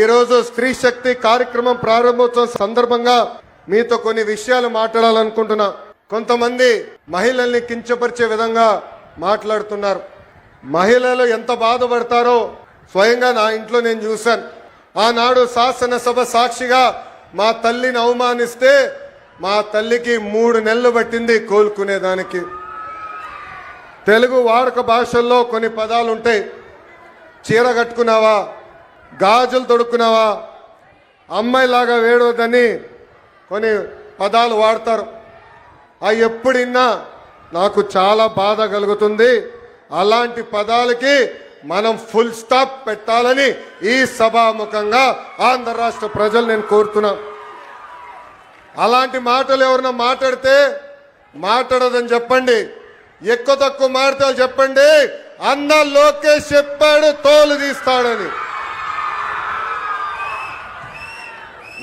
ఈరోజు స్త్రీ శక్తి కార్యక్రమం ప్రారంభోత్సవం సందర్భంగా మీతో కొన్ని విషయాలు మాట్లాడాలనుకుంటున్నా. కొంతమంది మహిళల్ని కించపరిచే విధంగా మాట్లాడుతున్నారు. మహిళలు ఎంత బాధపడతారో స్వయంగా నా ఇంట్లో నేను చూశాను. ఆనాడు శాసనసభ సాక్షిగా మా తల్లిని అవమానిస్తే మా తల్లికి మూడు నెలలు పట్టింది కోలుకునేదానికి. తెలుగు వాడుక భాషల్లో కొన్ని పదాలు ఉంటాయి చీర కట్టుకున్నావా? గాజులు తొడుక్కున్నావా? అమ్మాయిలాగా వేడవద్దని కొన్ని పదాలు వాడతారు. అవి ఎప్పుడిన్నా నాకు చాలా బాధ కలుగుతుంది. అలాంటి పదాలకి మనం ఫుల్ స్టాప్ పెట్టాలని ఈ సభాముఖంగా ఆంధ్ర రాష్ట్ర ప్రజలు నేను కోరుతున్నా. అలాంటి మాటలు ఎవరన్నా మాట్లాడితే మాట్లాడదని చెప్పండి. ఎక్కువ తక్కువ మాటలు చెప్పండి. అన్న లోకేష్ చెప్పాడు తోలు తీస్తాడని.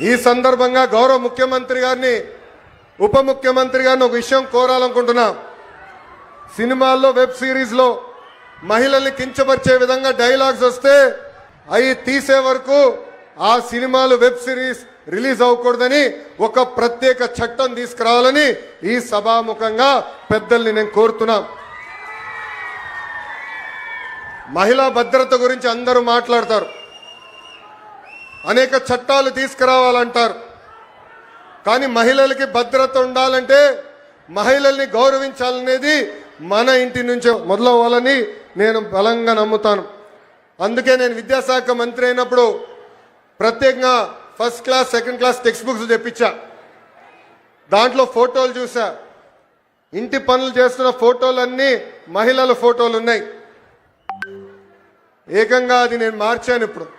ఈ సందర్భంగా గౌరవ ముఖ్యమంత్రి గారిని ఉప ముఖ్యమంత్రి గారిని ఒక విషయం కోరాలనుకుంటున్నా. సినిమాల్లో వెబ్ సిరీస్లో మహిళల్ని కించపరిచే విధంగా డైలాగ్స్ వస్తే అవి తీసే వరకు ఆ సినిమాలు వెబ్ సిరీస్ రిలీజ్ అవ్వకూడదని ఒక ప్రత్యేక చట్టం తీసుకురావాలని ఈ సభాముఖంగా పెద్దల్ని నేను కోరుతున్నా. మహిళా భద్రత గురించి అందరూ మాట్లాడతారు. అనేక చట్టాలు తీసుకురావాలంటారు. కానీ మహిళలకి భద్రత ఉండాలంటే మహిళల్ని గౌరవించాలనేది మన ఇంటి నుంచే మొదలవ్వాలని నేను బలంగా నమ్ముతాను. అందుకే నేను విద్యాశాఖ మంత్రి అయినప్పుడు ప్రత్యేకంగా first class second class text books తెప్పించా. దాంట్లో ఫోటోలు చూసా. ఇంటి పనులు చేస్తున్న ఫోటోలన్నీ మహిళల ఫోటోలు ఉన్నాయి. ఏకంగా అది నేను మార్చాను ఇప్పుడు.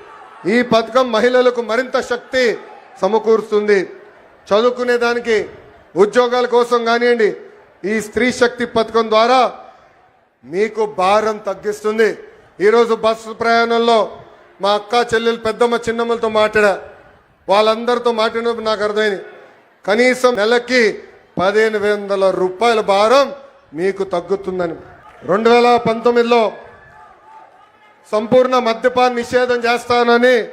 ఈ పథకం మహిళలకు మరింత శక్తి సమకూరుస్తుంది. చదువుకునే దానికి ఉద్యోగాల కోసం కానివ్వండి ఈ స్త్రీ శక్తి పథకం ద్వారా మీకు భారం తగ్గిస్తుంది. ఈరోజు బస్సు ప్రయాణంలో మా అక్క చెల్లెలు పెద్దమ్మ చిన్నమ్మలతో మాట్లాడా వాళ్ళందరితో మాట్లాడినప్పుడు నాకు అర్థమైంది. కనీసం నెలకి పదిహేను వందల రూపాయల భారం మీకు తగ్గుతుందని. రెండు వేల పంతొమ్మిదిలో సంపూర్ణ మద్యపాన నిషేధం చేస్తానని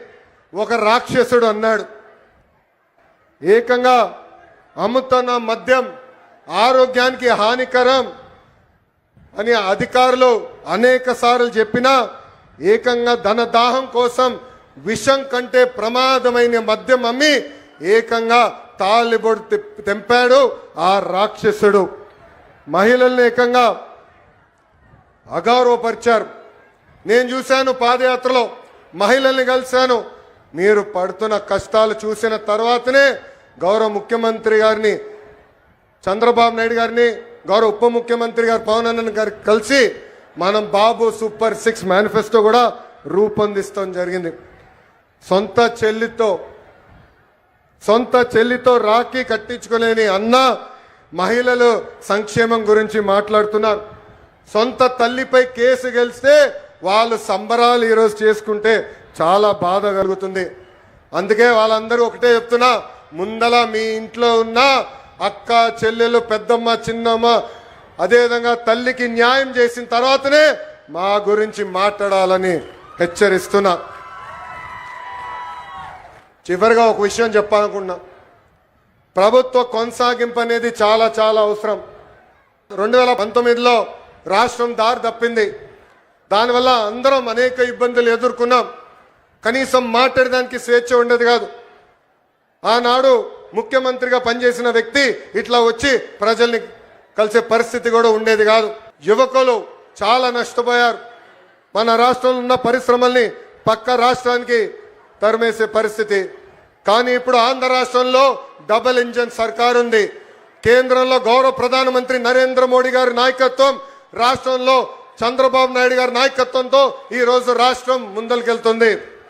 ఒక రాక్షసుడు అన్నాడు. ఏకంగా అమ్ముతున్న మద్యం ఆరోగ్యానికి హానికరం అని అధికారులు అనేక సార్లు చెప్పినా ఏకంగా ధన దాహం కోసం విషం కంటే ప్రమాదమైన మద్యం అమ్మి ఏకంగా తాలిబొడు తెంపాడు ఆ రాక్షసుడు. మహిళల్ని ఏకంగా అగౌరవపరిచారు నేను చూశాను పాదయాత్రలో మహిళల్ని కలిశాను. మీరు పడుతున్న కష్టాలు చూసిన తర్వాతనే గౌరవ ముఖ్యమంత్రి గారిని చంద్రబాబు నాయుడు గారిని గౌరవ ఉప ముఖ్యమంత్రి గారు పవన్ అన్న గారు కలిసి మనం బాబు సూపర్ సిక్స్ మేనిఫెస్టో కూడా రూపొందిస్తాం జరిగింది. సొంత చెల్లితో సొంత చెల్లితో రాఖీ కట్టించుకోలేని అన్న మహిళలు సంక్షేమం గురించి మాట్లాడుతున్నారు. సొంత తల్లిపై కేసు గెలిస్తే వాళ్ళు సంబరాలు ఈరోజు చేసుకుంటే చాలా బాధ కలుగుతుంది. అందుకే వాళ్ళందరూ ఒకటే చెప్తున్నా ముందల మీ ఇంట్లో ఉన్న అక్క చెల్లెలు పెద్దమ్మ చిన్నమ్మ అదేవిధంగా తల్లికి న్యాయం చేసిన తర్వాతనే మా గురించి మాట్లాడాలని హెచ్చరిస్తున్నా. చివరిగా ఒక విషయం చెప్పాలనుకున్నా ప్రభుత్వ కొనసాగింపు అనేది చాలా చాలా అవసరం. రెండు వేల పంతొమ్మిదిలో రాష్ట్రం దారి తప్పింది. దానివల్ల అందరం అనేక ఇబ్బందులు ఎదుర్కొన్నాం. కనీసం మాట్లాడడానికి స్వేచ్ఛ ఉండేది కాదు. ఆనాడు ముఖ్యమంత్రిగా పనిచేసిన వ్యక్తి ఇట్లా వచ్చి ప్రజల్ని కలిసే పరిస్థితి కూడా ఉండేది కాదు. యువకులు చాలా నష్టపోయారు. మన రాష్ట్రంలో ఉన్న పరిశ్రమల్ని పక్క రాష్ట్రానికి తరిమేసే పరిస్థితి. కానీ ఇప్పుడు ఆంధ్ర రాష్ట్రంలో డబుల్ ఇంజన్ సర్కార్ ఉంది. కేంద్రంలో గౌరవ ప్రధానమంత్రి నరేంద్ర మోడీ గారి నాయకత్వం రాష్ట్రంలో చంద్రబాబు నాయుడు గారి నాయకత్వంతో ఈ రోజు రాష్ట్రం ముందరికెళ్తుంది